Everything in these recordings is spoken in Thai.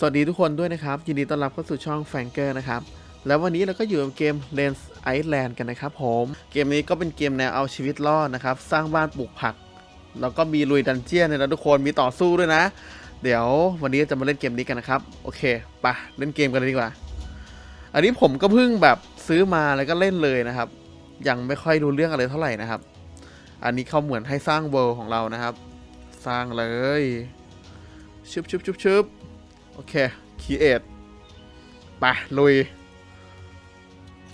สวัสดีทุกคนด้วยนะครับ ยินดีต้อนรับเข้าสู่ช่องแฟงเกอร์นะครับ แล้ววันนี้เราก็อยู่กับเกม Lens Island กันนะครับผม เกมนี้ก็เป็นเกมแนวเอาชีวิตรอดนะครับ สร้างบ้านปลูกผัก แล้วก็มีลุยดันเจียนนะทุกคนมีต่อสู้ด้วยนะ เดี๋ยววันนี้จะมาเล่นเกมนี้กันนะครับ โอเคไปะเล่นเกมกันเลยดีกว่า อันนี้ผมก็เพิ่งแบบซื้อมาแล้วก็เล่นเลยนะครับ ยังไม่ค่อยรู้เรื่องอะไรเท่าไหร่นะครับ อันนี้เขาเหมือนให้สร้างเวิลด์ของเรานะครับ สร้างเลยชึบชึบชึบชึบ โอเคคีเอทไปลุย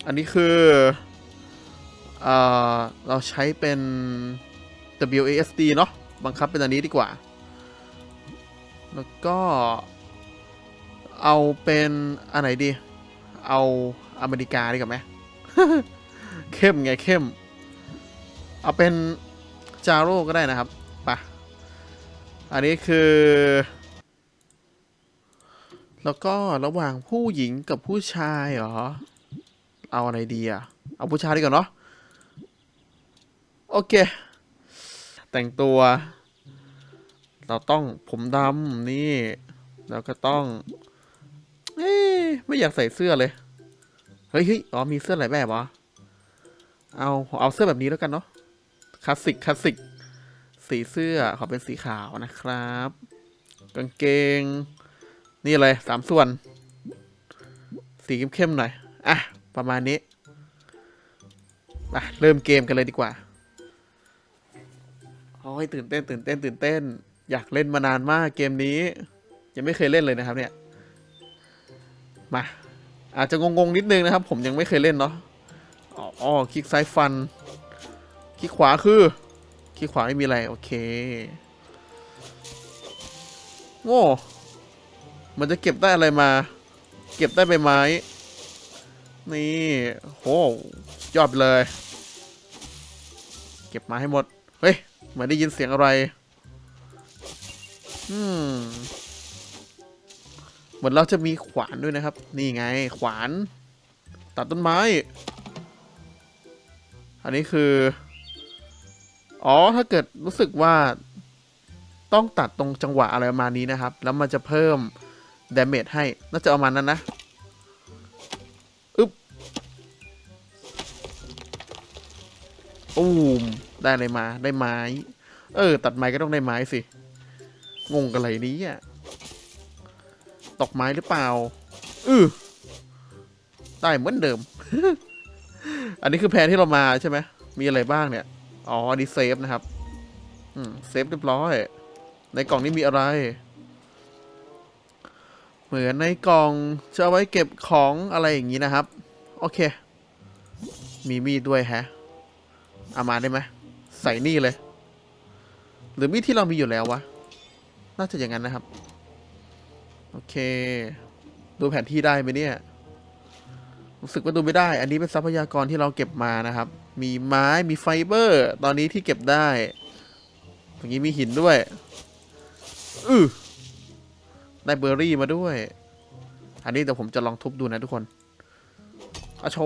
อันนี้คือเออเราใช้เป็น WASD เนาะบังคับเป็นอันนี้ดีกว่า แล้วก็เอาเป็นอันไหนดี เอาอเมริกาดีกว่าไหมเข้มไงเข้ม เอาเป็นจาโร่ก็ได้นะครับปะอันนี้คือ แล้วก็ระหว่างผู้หญิงกับผู้ชายเหรอ เอาอะไรดีอะเอาผู้ชายดีกว่าเนาะ โอเค แต่งตัว เราต้องผมดำนี่ แล้วก็ต้อง เอ๊ไม่อยากใส่เสื้อเลย เฮ้ยเฮ้ยอ๋อ มีเสื้อหลายแบบเหรอเอาเอาเสื้อแบบนี้แล้วกันเนาะ คลาสสิก คลาสสิก สีเสื้อขอเป็นสีขาวนะครับ กางเกง นี่เลยสามส่วน สีเข้มๆหน่อย อะ ประมาณนี้ อะ เริ่มเกมกันเลยดีกว่าโอ้ยตื่นเต้น ตื่นเต้น ตื่นเต้น อยากเล่นมานานมากเกมนี้ ยังไม่เคยเล่นเลยนะครับ เนี่ย มา อาจจะงงๆนิดนึงนะครับ ผมยังไม่เคยเล่นเนาะอ๋ออคลิกซ้ายฟัน คลิกขวาคือ คลิกขวาไม่มีอะไร โอเค โง่ มันจะเก็บได้อะไรมา เก็บได้ใบไม้ นี่ โห ยอดไปเลย เก็บมาให้หมด เฮ้ยเหมือนได้ยินเสียงอะไร อืม เหมือนเราจะมีขวานด้วยนะครับ นี่ไง ขวาน ตัดต้นไม้ อันนี้คือ อ๋อ ถ้าเกิดรู้สึกว่า ต้องตัดตรงจังหวะอะไรประมาณนี้นะครับ แล้วมันจะเพิ่ม ดาเมจให้ น่าจะเอามันนั้นนะอึ๊บอูมได้อะไรมา ได้ไม้ เออ ตัดไม้ก็ต้องได้ไม้สิ งงกันอะไรนี้อะตกไม้หรือเปล่า อือได้เหมือนเดิม อันนี้คือแผนที่เรามาใช่ไหม มีอะไรบ้างเนี่ย อ๋อ อันนี้เซฟนะครับ อืม เซฟเรียบร้อย ในกล่องนี้มีอะไร มือนในกล่องจะเอาไว้เก็บของอะไรอย่างนี้นะครับ โอเค มีมีดด้วยแฮะเอามาได้ไหมใส่นี่เลย หรือมีดที่เรามีอยู่แล้ววะ น่าจะอย่างนั้นนะครับ โอเค ดูแผนที่ได้ไหมเนี่ยรู้สึกว่าดูไม่ได้ อันนี้เป็นทรัพยากรที่เราเก็บมานะครับ มีไม้มีไฟเบอร์ ตอนนี้ที่เก็บได้ตรงนี้มีหินด้วยอือ ได้เบอร์รี่มาด้วย อันนี้เดี๋ยวผมจะลองทุบดูนะทุกคนอะโช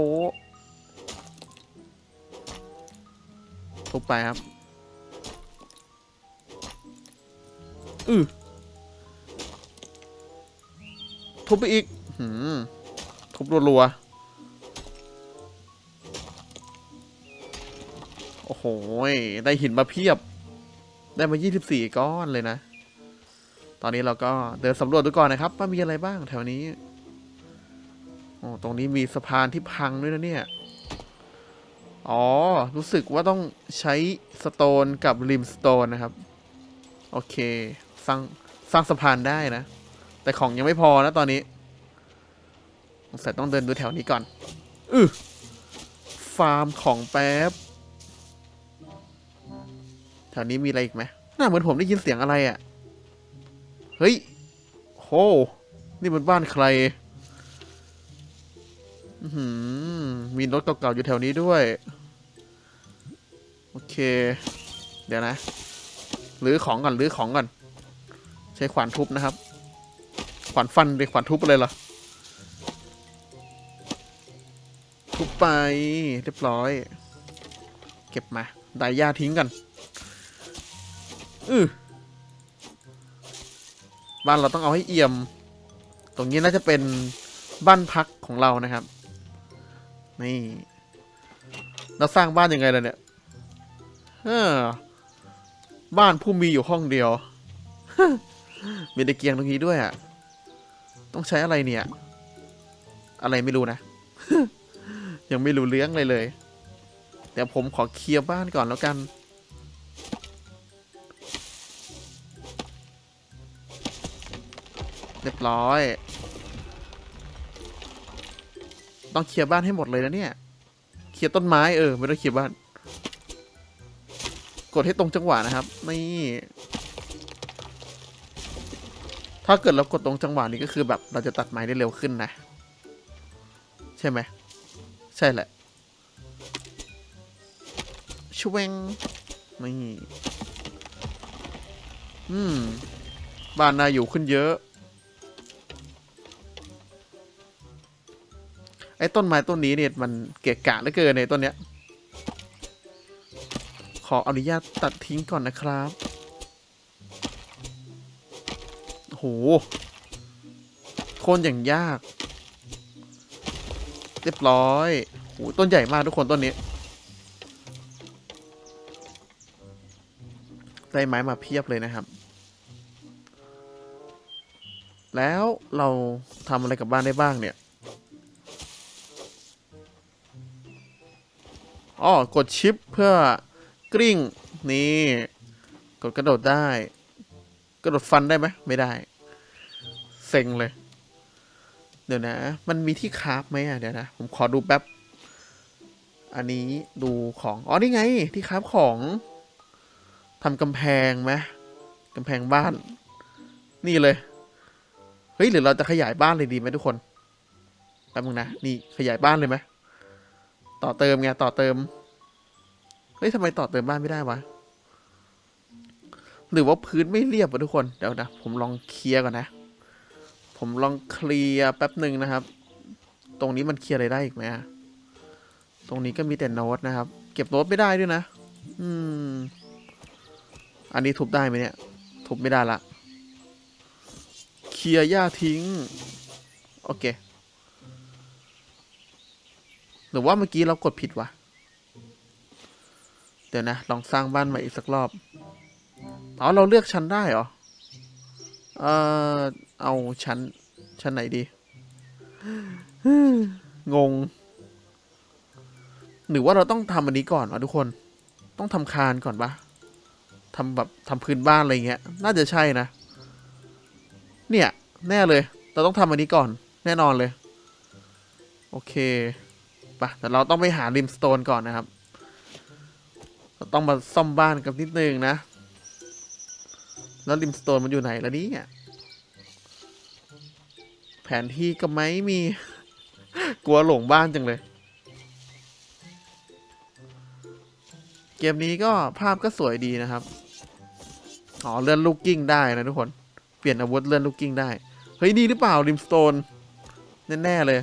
ทุบไปครับ อือทุบไปอีก หืม ทุบรัวๆ โอ้โห ได้หินมาเพียบ ได้มา 24 ก้อนเลยนะ ตอนนี้เราก็เดินสำรวจดูก่อนนะครับว่ามีอะไรบ้างแถวนี้โอ้ตรงนี้มีสะพานที่พังด้วยนะเนี่ย อ๋อ รู้สึกว่าต้องใช้สโตนกับริมสโตนนะครับ โอเค สร้างสร้างสะพานได้นะ แต่ของยังไม่พอนะตอนนี้เสงสัยต้องเดินดูแถวนี้ก่อน อือฟาร์มของแป๊บ แถวนี้มีอะไรอีกไหม น่าเหมือนผมได้ยินเสียงอะไรอะ่ะ เฮ้ยโหนี่มันบ้านใครอืมีรถเก่าๆอยู่แถวนี้ด้วย โอเค เดี๋ยวนะรื้อของก่อนรื้อของก่อน ใช้ขวานทุบนะครับ ขวานฟันไปขวานทุบอะไรเหรอทุบไปเรียบร้อย เก็บมา ไดหญ้าทิ้งกันอือ บ้านเราต้องเอาให้เอี่ยม ตรงนี้น่าจะเป็นบ้านพักของเรานะครับ นี่เราสร้างบ้านยังไงล่ะเนี่ยเออบ้านผู้มีอยู่ห้องเดียว มีตะเกียงตรงนี้ด้วยอะ ต้องใช้อะไรเนี่ย อะไรไม่รู้นะ ยังไม่รู้เรื่องเลยเลย เดี๋ยวผมขอเคลียร์บ้านก่อนแล้วกัน เรียบร้อย ต้องเคลียร์บ้านให้หมดเลยนะเนี่ย เคลียร์ต้นไม้เออ ไม่ต้องเคลียร์บ้าน กดให้ตรงจังหวะนะครับ นี่ ถ้าเกิดเรากดตรงจังหวะนี้ก็คือแบบเราจะตัดไม้ได้เร็วขึ้นนะ ใช่ไหม ใช่แหละชเวงนี่ อืม บ้านนายอยู่ขึ้นเยอะ ไอ้ต้นไม้ต้นนี้เนี่ยมันเกะกะเหลือเกินในต้นเนี้ย ขออนุญาตตัดทิ้งก่อนนะครับโอ้โหโคนอย่างยาก เรียบร้อยโหต้นใหญ่มากทุกคนต้นนี้ ได้ไม้มาเพียบเลยนะครับ แล้วเราทำอะไรกับบ้านได้บ้างเนี่ย อ๋อกดชิปเพื่อกลิ้งนี่ กดกระโดดได้ กระโดดฟันได้ไหมไม่ได้ เซ็งเลย เดี๋ยวนะ มันมีที่คราฟไหมอะ เดี๋ยวนะ ผมขอดูแป๊บ อันนี้ดูของ อ๋อ นี่ไง ที่คราฟของทำกำแพงไหมกำแพงบ้าน นี่เลย เฮ้ย หรือเราจะขยายบ้านเลยดีไหมทุกคนแป๊บนึงนะ นี่ขยายบ้านเลยไหม ต่อเติมไงต่อเติม เฮ้ยทำไมต่อเติมบ้านไม่ได้วะ หรือว่าพื้นไม่เรียบวะทุกคน เดี๋ยวนะ ผมลองเคลียร์ก่อนนะ ผมลองเคลียร์แป๊บหนึ่งนะครับ ตรงนี้มันเคลียร์อะไรได้อีกไหมอะตรงนี้ก็มีแต่โน้ตนะครับ เก็บโน้ตไม่ได้ด้วยนะ อืม อันนี้ทุบได้ไหมเนี่ย ทุบไม่ได้ละ เคลียร์หญ้าทิ้ง โอเค หรือว่าเมื่อกี้เรากดผิดวะ เดี๋ยวนะ ลองสร้างบ้านใหม่อีกสักรอบ อ๋อ เราเลือกชั้นได้เหรอ เอ่อเอาชั้น ชั้นไหนดี งง หรือว่าเราต้องทำอันนี้ก่อนวะทุกคน ต้องทำคานก่อนปะทำแบบทำพื้นบ้านอะไรเงี้ย น่าจะใช่นะ เนี่ย แน่เลย เราต้องทำอันนี้ก่อน แน่นอนเลย โอเค ปะแต่เราต้องไปหาริมสโตนก่อนนะครับเราต้องมาซ่อมบ้านกันนิดนึงนะ แล้วริมสโตนมันอยู่ไหนแล้วเนี่ยแผนที่ก็ไม่มี กลัวหลงบ้านจังเลย เกมนี้ก็ภาพก็สวยดีนะครับ อ๋อเลื่อนลูกกิ้งได้นะทุกคน เปลี่ยนอาวุธเลื่อนลูกกิ้งได้ เฮ้ยนี่หรือเปล่าริมสโตน แน่ ๆ เลย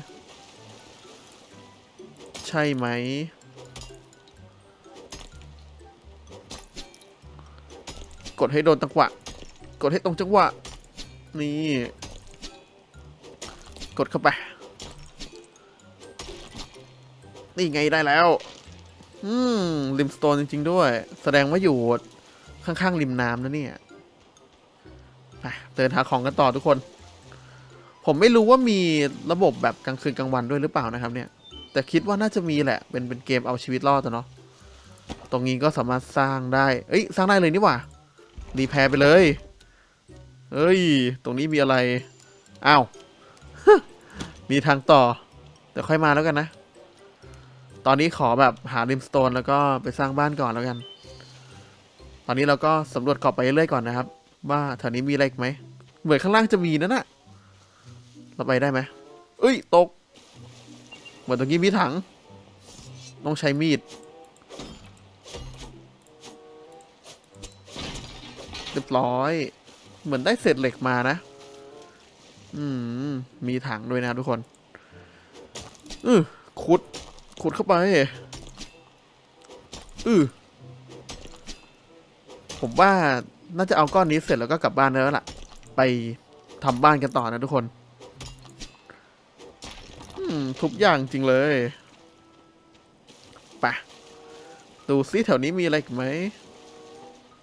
ใช่ไหม กดให้โดนจังหวะ กดให้ตรงจังหวะ นี่ กดเข้าไป นี่ไงได้แล้ว อืม ริมสโตนจริง ๆ ด้วย แสดงว่าอยู่ข้าง ๆ ริมน้ำนะเนี่ย ไปเดินหาของกันต่อทุกคน ผมไม่รู้ว่ามีระบบแบบกลางคืนกลางวันด้วยหรือเปล่านะครับเนี่ย แต่คิดว่าน่าจะมีแหละ เป็นเป็นเกมเอาชีวิตรอดอะเนาะ ตรงนี้ก็สามารถสร้างได้ เอ้ย สร้างได้เลยนี่หว่า รีแพร์ไปเลย เอ้ย ตรงนี้มีอะไร อ้าว มีทางต่อเดี๋ยวค่อยมาแล้วกันนะ ตอนนี้ขอแบบหาริมสโตนแล้วก็ไปสร้างบ้านก่อนแล้วกัน ตอนนี้เราก็สำรวจขอบไปเรื่อยๆก่อนนะครับ ว่าแถวนี้มีอะไรอีกไหม เหมือนข้างล่างจะมีนั่นน่ะเราไปได้ไหมเอ้ย ตก เหมือนตรงนี้มีถัง ต้องใช้มีดเรียบร้อย เหมือนได้เศษเหล็กมานะ อืม มีถังด้วยนะทุกคนอือขุด ขุดเข้าไปอือผมว่าน่าจะเอาก้อนนี้เสร็จแล้วก็กลับบ้านแล้วล่ะ ไปทำบ้านกันต่อนะทุกคน ทุกอย่างจริงเลยปะดูซิแถวนี้มีอะไรอีกไหม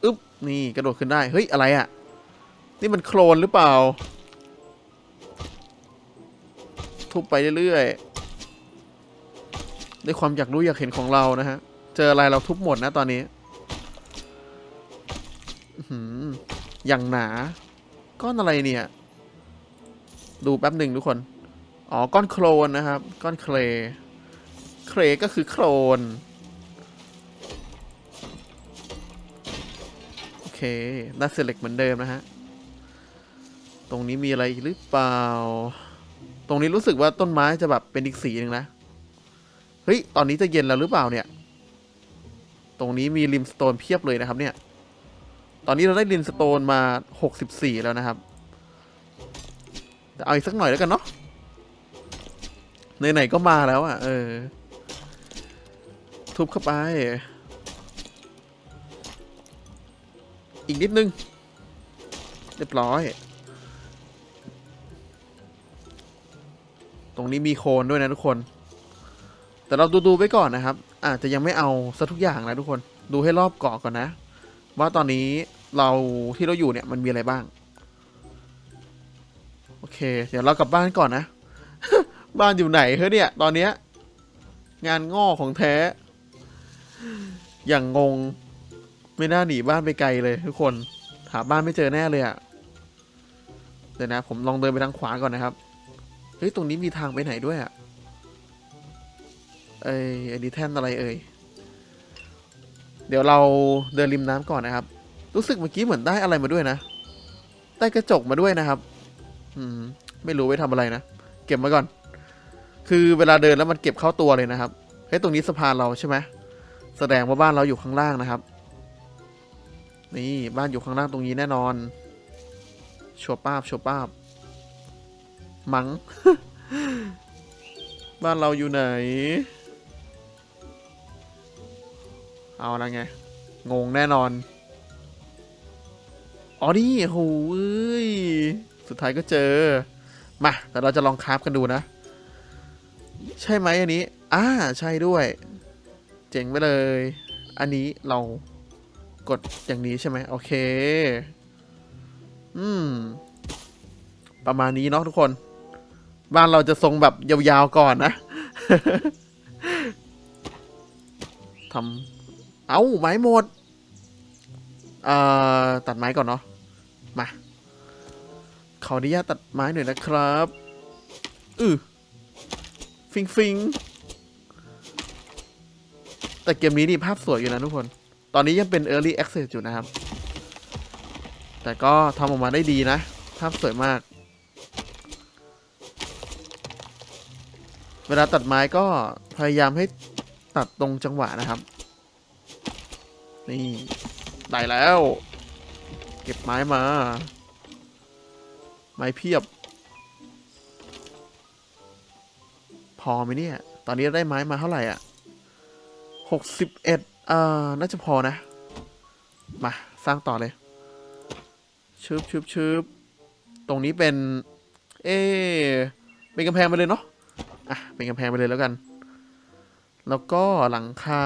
อึ๊บ นี่กระโดดขึ้นได้ เฮ้ย อะไรอะ่ะ นี่มันโคลนหรือเปล่า ทุบไปเรื่อยๆ ด้วยความอยากรู้อยากเห็นของเรานะฮะ เจออะไรเราทุบหมดนะตอนนี้หืออย่างหนา ก้อนอะไรเนี่ย ดูแป๊บหนึ่งทุกคน อ๋อ ก้อนโคลนนะครับ ก้อนเคลเคลก็คือโคลนโอเคน่าเซเล็กเหมือนเดิมนะฮะ ตรงนี้มีอะไรอีกหรือเปล่า ตรงนี้รู้สึกว่าต้นไม้จะแบบเป็นอีกสีหนึ่งนะ เฮ้ย ตอนนี้จะเย็นแล้วหรือเปล่าเนี่ย ตรงนี้มีริมสโตนเพียบเลยนะครับเนี่ย ตอนนี้เราได้ริมสโตนมา 64 แล้วนะครับ แต่เอาอีกสักหน่อยแล้วกันเนาะ ไหนๆก็มาแล้วอะ เออ ทุบเข้าไป อีกนิดนึง เรียบร้อย ตรงนี้มีโคนด้วยนะทุกคน แต่เราดูๆไปก่อนนะครับ อาจจะยังไม่เอาซะทุกอย่างนะทุกคน ดูให้รอบเกาะก่อนนะ ว่าตอนนี้เราที่เราอยู่เนี่ยมันมีอะไรบ้าง โอเค เดี๋ยวเรากลับบ้านก่อนนะ บ้านอยู่ไหนเฮ้ยเนี่ย ตอนเนี้ย งานงอกของแท้ อย่างงง ไม่น่าหนีบ้านไปไกลเลยทุกคน หาบ้านไม่เจอแน่เลยอะ่ะเดี๋ยวนะ ผมลองเดินไปทางขวาก่อนนะครับ เฮ้ย ตรงนี้มีทางไปไหนด้วยอะ่ะเอ้ยอันนี้แท่นอะไรเอ่ย เดี๋ยวเราเดินริมน้ำก่อนนะครับ รู้สึกเมื่อกี้เหมือนได้อะไรมาด้วยนะ ได้กระจกมาด้วยนะครับ อืม ไม่รู้ไว้ทำอะไรนะ เก็บมาก่อน คือเวลาเดินแล้วมันเก็บเข้าตัวเลยนะครับเฮ้ยตรงนี้สะพานเราใช่ไหมแสดงว่าบ้านเราอยู่ข้างล่างนะครับ นี่บ้านอยู่ข้างล่างตรงนี้แน่นอนชัวร์ป้าบชัวร์ป้าบมัง้งบ้านเราอยู่ไหน เอาละไง งงแน่นอน อ๋อนี่โหเอ้ยสุดท้ายก็เจอ มาแต่เราจะลองคราฟกันดูนะ ใช่ไหมอันนี้ อ่า ใช่ด้วย เจ๋งไปเลย อันนี้เรากดอย่างนี้ใช่ไหมโอเค อืม ประมาณนี้เนาะทุกคน บ้านเราจะทรงแบบยาวๆก่อนนะทำเอาไม้หมด เอ่อ ตัดไม้ก่อนเนาะ มา ขออนุญาตตัดไม้หน่อยนะครับ อือ ฟิงฟิงแต่เกมนี้นี่ภาพสวยอยู่นะทุกคน ตอนนี้ยังเป็น Early Access อยู่นะครับ แต่ก็ทำออกมาได้ดีนะ ภาพสวยมาก เวลาตัดไม้ก็พยายามให้ตัดตรงจังหวะนะครับ นี่ได้แล้ว เก็บไม้มา ไม้เพียบ พอไหมเนี่ย ตอนนี้ได้ไม้มาเท่าไหร่อะหกสิบเอ็ดเอ่อ น่าจะพอนะ มา สร้างต่อเลยชึบชึบชึบตรงนี้เป็น เอ เป็นกำแพงไปเลยเนาะ อะ เป็นกำแพงไปเลยแล้วกัน แล้วก็หลังคา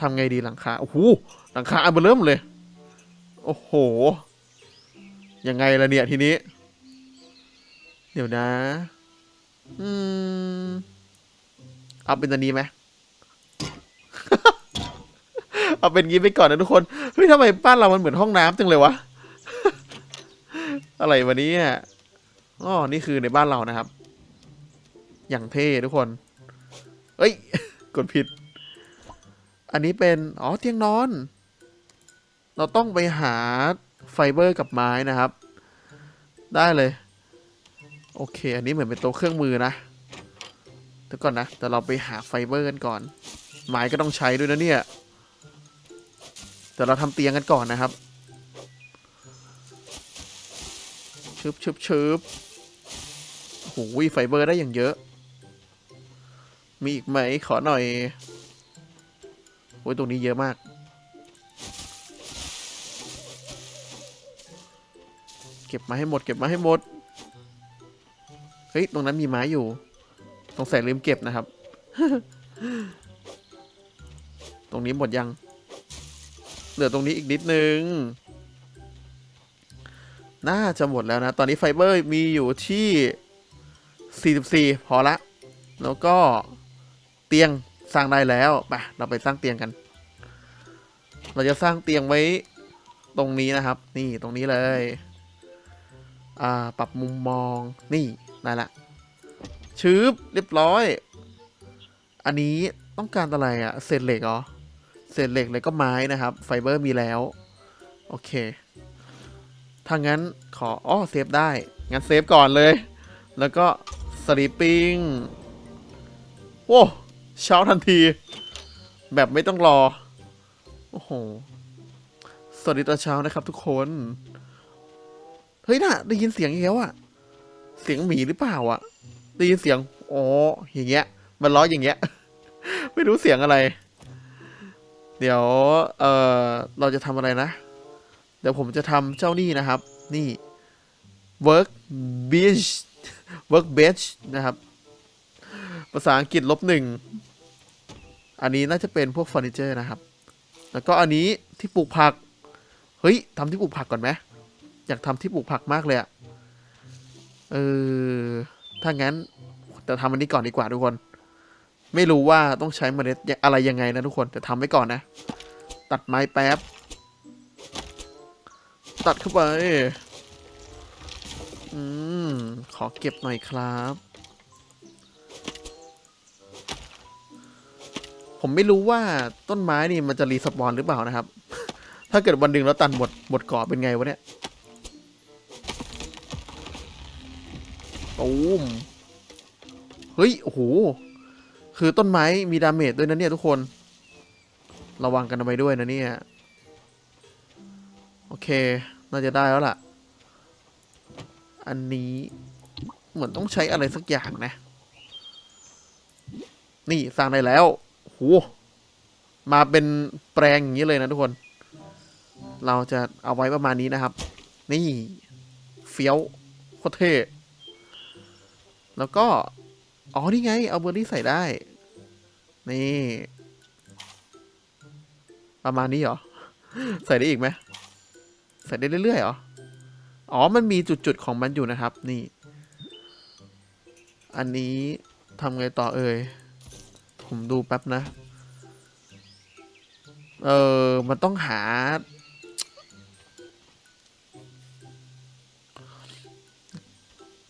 ทำไงดีหลังคา โอ้โห หลังคาอันเบอร์เริ่มเลย โอ้โห ยังไงล่ะเนี่ยทีนี้ เดี๋ยวนะ อืม เอาเป็นตัวนี้ไหม เอาเป็นงี้ไปก่อนนะทุกคน เฮ้ยทำไมบ้านเรามันเหมือนห้องน้ำจังเลยวะ อะไรวะเนี้อ๋อนี่คือในบ้านเรานะครับ อย่างเท่ทุกคน เอ้ย กดผิด อันนี้เป็น อ๋อ เตียงนอน เราต้องไปหาไฟเบอร์กับไม้นะครับ ได้เลย โอเค อันนี้เหมือนเป็นโต๊ะเครื่องมือนะเดี๋ยวก่อนนะ แต่เราไปหาไฟเบอร์กันก่อน ไม้ก็ต้องใช้ด้วยนะเนี่ย แต่เราทำเตียงกันก่อนนะครับชึบชึบชึบโอ้โหไฟเบอร์ได้อย่างเยอะ มีอีกไหม ขอหน่อย โอ้ย ตรงนี้เยอะมาก เก็บมาให้หมด เก็บมาให้หมด ฮ้ยฮ้ย ตรงนั้นมีไม้อยู่ สงสัยลืมเก็บนะครับ ตรงนี้หมดยัง เหลือตรงนี้อีกนิดนึง น่าจะหมดแล้วนะ ตอนนี้ไฟเบอร์มีอยู่ที่ 44 พอละ แล้วก็เตียงสร้างได้แล้วไปเราไปสร้างเตียงกัน เราจะสร้างเตียงไว้ตรงนี้นะครับ นี่ตรงนี้เลย อ่า ปรับมุมมอง นี่ ได้ละชืบเรียบร้อย อันนี้ต้องการอะไรอะเศษเหล็กเหรอเศษเหล็กเลยก็ไม้นะครับ ไฟเบอร์มีแล้ว โอเคถ้างั้นขออ้อเซฟได้ งั้นเซฟก่อนเลย แล้วก็สลีปปิ้งโอ้เช้าทันที แบบไม่ต้องรอ โอ้โห สวัสดีตอนเช้านะครับทุกคน เฮ้ยน่ะ ได้ยินเสียงอีกแล้วอะ เสียงหมีหรือเปล่าอะได้ยินเสียงอ๋ออย่างเงี้ย มันล้องอย่างเงี้ย ไม่รู้เสียงอะไร เดี๋ยว เออเราจะทำอะไรนะ เดี๋ยวผมจะทำเจ้านี่นะครับ นี่ work bench work bench นะครับ ภาษาอังกฤษลบหนึ่ง อันนี้น่าจะเป็นพวกเฟอร์นิเจอร์นะครับ แล้วก็อันนี้ที่ปลูกผัก เฮ้ยทำที่ปลูกผักก่อนไหมอยากทำที่ปลูกผักมากเลยอะ เออ ถ้างั้นแต่ทำอันนี้ก่อนดีกว่าทุกคน ไม่รู้ว่าต้องใช้เมล็ดอะไรยังไงนะทุกคนแต่ทำไว้ก่อนนะ ตัดไม้แป๊บ ตัดเข้าไป อืม ขอเก็บหน่อยครับผมไม่รู้ว่าต้นไม้นี่มันจะรีสปอนหรือเปล่านะครับ ถ้าเกิดวันหนึ่งแล้วตันหมดหมดกาะเป็นไงวะเนี่ย ตูมเฮ้ย โอ้โห คือต้นไม้มีดาเมจด้วยนะเนี่ยทุกคน ระวังกันเอาไว้ด้วยนะเนี่ย โอเค น่าจะได้แล้วล่ะ อันนี้เหมือนต้องใช้อะไรสักอย่างนะ นี่สร้างได้แล้วโหมาเป็นแปลงอย่างนี้เลยนะทุกคน เราจะเอาไว้ประมาณนี้นะครับ นี่ เฟี้ยวโคตรเท่ แล้วก็ อ๋อ นี่ไง เอาเบอร์รี่ใส่ได้ นี่ ประมาณนี้เหรอ ใส่ได้อีกไหม ใส่ได้เรื่อยๆเหรอ อ๋อ มันมีจุดๆของมันอยู่นะครับ นี่ อันนี้ทำไงต่อเอ่ย ผมดูแป๊บนะ เออ มันต้องหา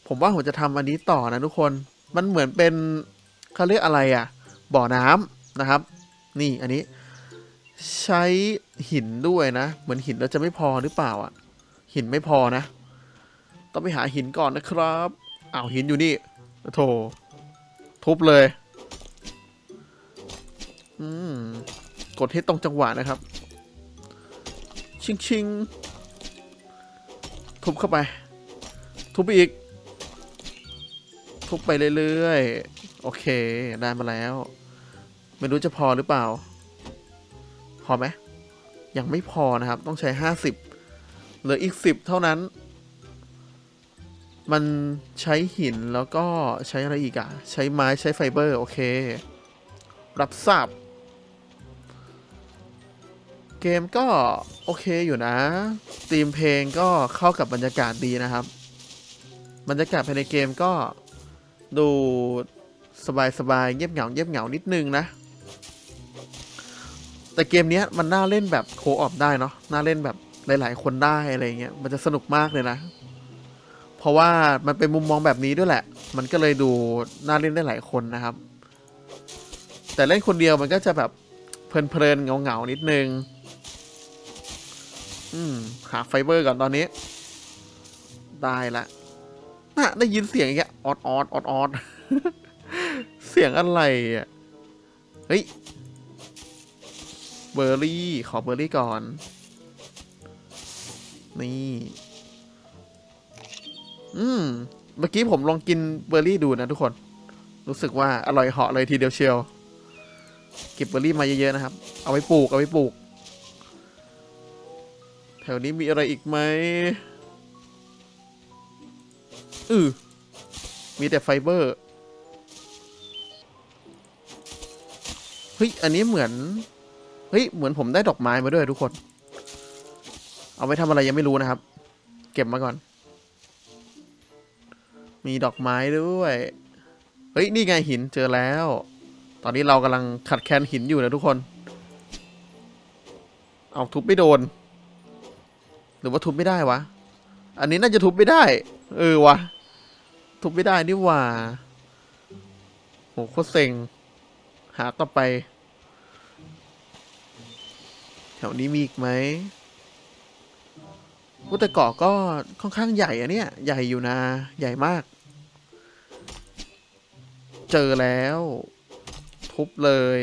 ผมว่าผมจะทำอันนี้ต่อนะทุกคน มันเหมือนเป็นเขาเรียกอะไรอะ่ะ บ่อน้ำนะครับ นี่อันนี้ ใช้หินด้วยนะ เหมือนหินเราจะไม่พอหรือเปล่าอะ หินไม่พอนะ ต้องไปหาหินก่อนนะครับอ้าวหินอยู่นี่โถทุบเลย อืม กดให้ตรงจังหวะนะครับ ชิงชิงทุบเข้าไป ทุบไปอีก ทุบไปเรื่อยๆ โอเค ได้มาแล้ว ไม่รู้จะพอหรือเปล่า พอไหม ยังไม่พอนะครับ ต้องใช้ห้าสิบเหลืออีกสิบเท่านั้น มันใช้หินแล้วก็ใช้อะไรอีกอะใช้ไม้ใช้ไฟเบอร์ โอเค รับทราบเกมก็โอเคอยู่นะธีมเพลงก็เข้ากับบรรยากาศดีนะครับ บรรยากาศภายในเกมก็ ดูสบายๆเงียบเหงาเงียบเหงานิดนึงนะ แต่เกมนี้มันน่าเล่นแบบโคออฟได้เนาะน่าเล่นแบบหลาย ๆ คนได้อะไรเงี้ยมันจะสนุกมากเลยนะ เพราะว่ามันเป็นมุมมองแบบนี้ด้วยแหละ มันก็เลยดูน่าเล่นได้หลายคนนะครับ แต่เล่นคนเดียวมันก็จะแบบเพลินๆเงาๆนิดนึง อืมหาไฟเบอร์ก่อนตอนนี้ ได้ละ น่ะได้ยินเสียงอย่างเงี้ยออดออดออดออดเสียงอะไรอะ เฮ้ย เบอร์รี่ ขอเบอร์รี่ก่อน นี่ อืม เมื่อกี้ผมลองกินเบอร์รี่ดูนะทุกคน รู้สึกว่าอร่อยเหาะเลยทีเดียวเชียว เก็บเบอร์รี่มาเยอะๆนะครับ เอาไปปลูก เอาไปปลูก แถวนี้มีอะไรอีกไหม อือมีแต่ไฟเบอร์เฮ้ยอันนี้เหมือนเฮ้ยเหมือนผมได้ดอกไม้มาด้วยทุกคน เอาไปทำอะไรยังไม่รู้นะครับ เก็บมาก่อน มีดอกไม้ด้วยเฮ้ยนี่ไงหินเจอแล้ว ตอนนี้เรากำลังขัดแคลนหินอยู่นะทุกคน เอาทุบไม่โดน หรือว่าทุบไม่ได้วะ อันนี้น่าจะทุบไม่ได้ เออวะ ทุบไม่ได้นี่หว่าโหโคตรเซ็ง หาต่อไป แถวนี้มีอีกไหมพูแต่เกาะก็ค่อนข้างใหญ่อะเนี่ย ใหญ่อยู่นะ ใหญ่มาก เจอแล้ว ทุบเลย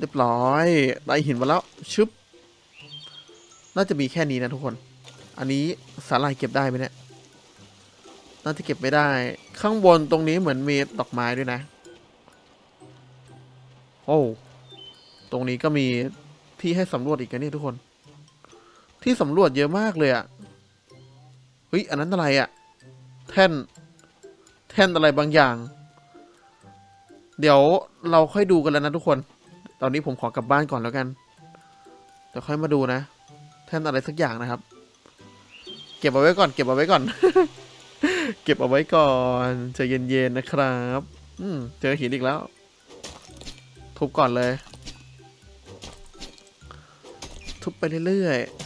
เรียบร้อยได้หินมาแล้วชึบน่าจะมีแค่นี้นะทุกคน อันนี้สาลายเก็บได้ไหมเนี่ย น่าจะเก็บไม่ได้ ข้างบนตรงนี้เหมือนมีดอกไม้ด้วยนะ โอ้ ตรงนี้ก็มีที่ให้สำรวจอีกนะเนี่ยทุกคน ที่สำรวจเยอะมากเลยอะ่ะเฮ้ย อันนั้นอะไรอะ่ะแท่น แท่นอะไรบางอย่าง เดี๋ยวเราค่อยดูกันแล้วนะทุกคน ตอนนี้ผมขอกลับบ้านก่อนแล้วกันเดี๋ยวค่อยมาดูนะแท่นอะไรสักอย่างนะครับ เก็บเอาไว้ก่อน เก็บเอาไว้ก่อน เก็บเอาไว้ก่อนใจเย็นๆนะครับ อืมเจอหินอีกแล้ว ทุบก่อนเลย ทุบไปเรื่อยๆ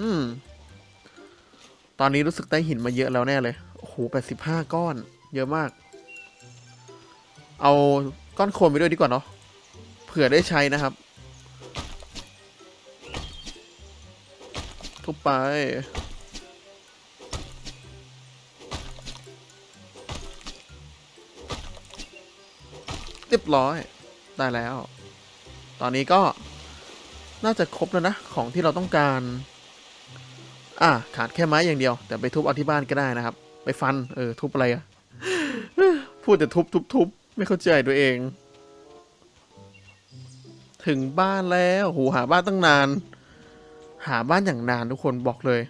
อืม ตอนนี้รู้สึกได้หินมาเยอะแล้วแน่เลย โอ้โหแปดสิบห้าก้อน เยอะมาก เอาก้อนโคลนไปด้วยดีกว่าเนาะ เผื่อได้ใช้นะครับ ทุบไป เรียบร้อย ได้แล้ว ตอนนี้ก็น่าจะครบแล้วนะ ของที่เราต้องการ อะขาดแค่ไม้อย่างเดียว แต่ไปทุบเอาที่บ้านก็ได้นะครับ ไปฟันเออทุบอะไรอะพูดแต่ทุบทุบทุบไม่เข้าใจตัวเอง ถึงบ้านแล้วโหหาบ้านตั้งนาน หาบ้านอย่างนานทุกคนบอกเลย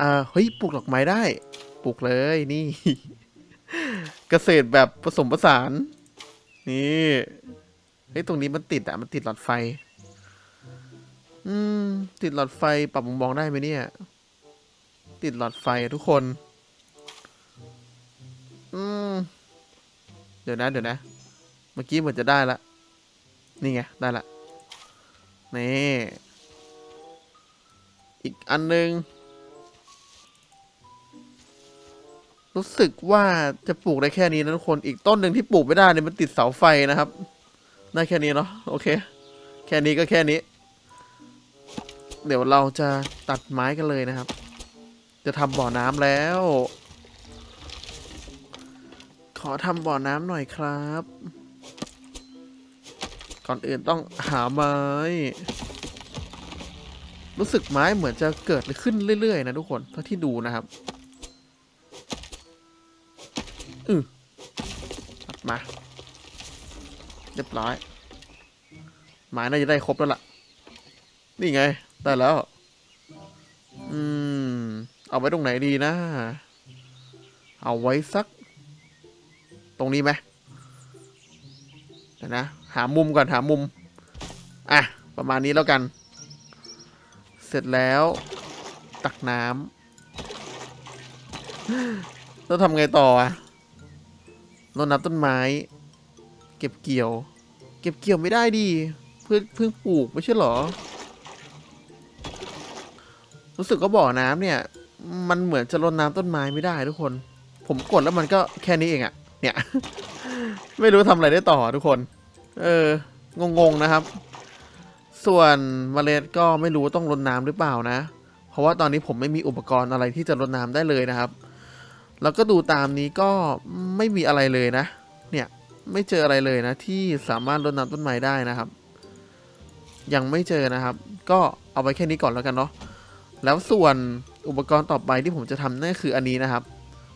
อ่าเฮ้ยปลูกดอกไม้ได้ปลูกเลยนี่ เกษตรแบบผสมผสาน นี่เฮ้ยตรงนี้มันติดอะมันติดหลอดไฟ อืม ติดหลอดไฟปรับมุมมองได้ไหมเนี่ย ติดหลอดไฟทุกคน อืม เดี๋ยวนะ เดี๋ยวนะ เมื่อกี้เหมือนจะได้ละ นี่ไง ได้ละ นี่ อีกอันนึง รู้สึกว่าจะปลูกได้แค่นี้นะทุกคน อีกต้นหนึ่งที่ปลูกไม่ได้เนี่ยมันติดเสาไฟนะครับ ได้แค่นี้เนาะ โอเค แค่นี้ก็แค่นี้ เดี๋ยวเราจะตัดไม้กันเลยนะครับ จะทำบ่อน้ำแล้ว ขอทำบ่อน้ำหน่อยครับ ก่อนอื่นต้องหาไม้ รู้สึกไม้เหมือนจะเกิดขึ้นเรื่อยๆนะทุกคนเท่าที่ดูนะครับอือตัดมาเรียบร้อยไม้น่าจะได้ครบแล้วล่ะ นี่ไง ได้แล้ว อืม เอาไว้ตรงไหนดีนะ เอาไว้สัก ตรงนี้ไหมเดี๋ยวนะ หามุมก่อนหามุม อะ ประมาณนี้แล้วกัน เสร็จแล้ว ตักน้ำแล้วทำไงต่ออะรดน้ำต้นไม้ เก็บเกี่ยว เก็บเกี่ยวไม่ได้ดิเพิ่งเพิ่งปลูกไม่ใช่หรอ รู้สึกก็บ่อน้ำเนี่ย มันเหมือนจะรดน้ำต้นไม้ไม่ได้ทุกคน ผมกดแล้วมันก็แค่นี้เองอะเนี่ย ไม่รู้ทำอะไรได้ต่อทุกคน เออ งงๆนะครับ ส่วนเมล็ดก็ไม่รู้ต้องรดน้ำหรือเปล่านะ เพราะว่าตอนนี้ผมไม่มีอุปกรณ์อะไรที่จะรดน้ำได้เลยนะครับ แล้วก็ดูตามนี้ก็ไม่มีอะไรเลยนะ เนี่ย ไม่เจออะไรเลยนะ ที่สามารถรดน้ำต้นไม้ได้นะครับ ยังไม่เจอนะครับ ก็เอาไว้แค่นี้ก่อนแล้วกันเนาะ แล้วส่วนอุปกรณ์ต่อไปที่ผมจะทำนั่นคืออันนี้นะครับ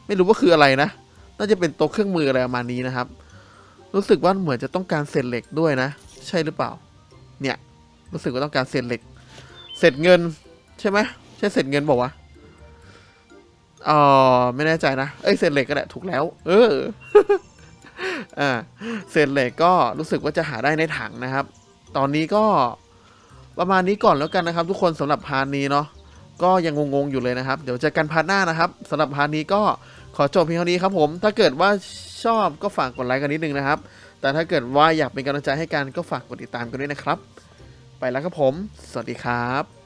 ไม่รู้ว่าคืออะไรนะ น่าจะเป็นโต๊ะเครื่องมืออะไรประมาณนี้นะครับ รู้สึกว่าเหมือนจะต้องการเศษเหล็กด้วยนะ ใช่หรือเปล่า เนี่ย รู้สึกว่าต้องการเศษเหล็ก เศษเงิน ใช่ไหมใช่เศษเงินบอกว่าวะอ๋อไม่แน่ใจนะ เอ้ยเศษเหล็กก็ได้ถูกแล้ว เอออ่าเศษเหล็กก็รู้สึกว่าจะหาได้ในถังนะครับ ตอนนี้ก็ประมาณนี้ก่อนแล้วกันนะครับ ทุกคนสำหรับพาร์ทนี้เนาะ ก็ยังงงๆอยู่เลยนะครับ เดี๋ยวเจอกันพาร์ทหน้านะครับสำหรับพาร์ทนี้ก็ขอจบเพียงเท่านี้ครับผม ถ้าเกิดว่าชอบก็ฝากกดไลค์กันนิดนึงนะครับ แต่ถ้าเกิดว่าอยากเป็นกำลังใจให้กันก็ฝากกดติดตามกันด้วยนะครับ ไปแล้วครับผม สวัสดีครับ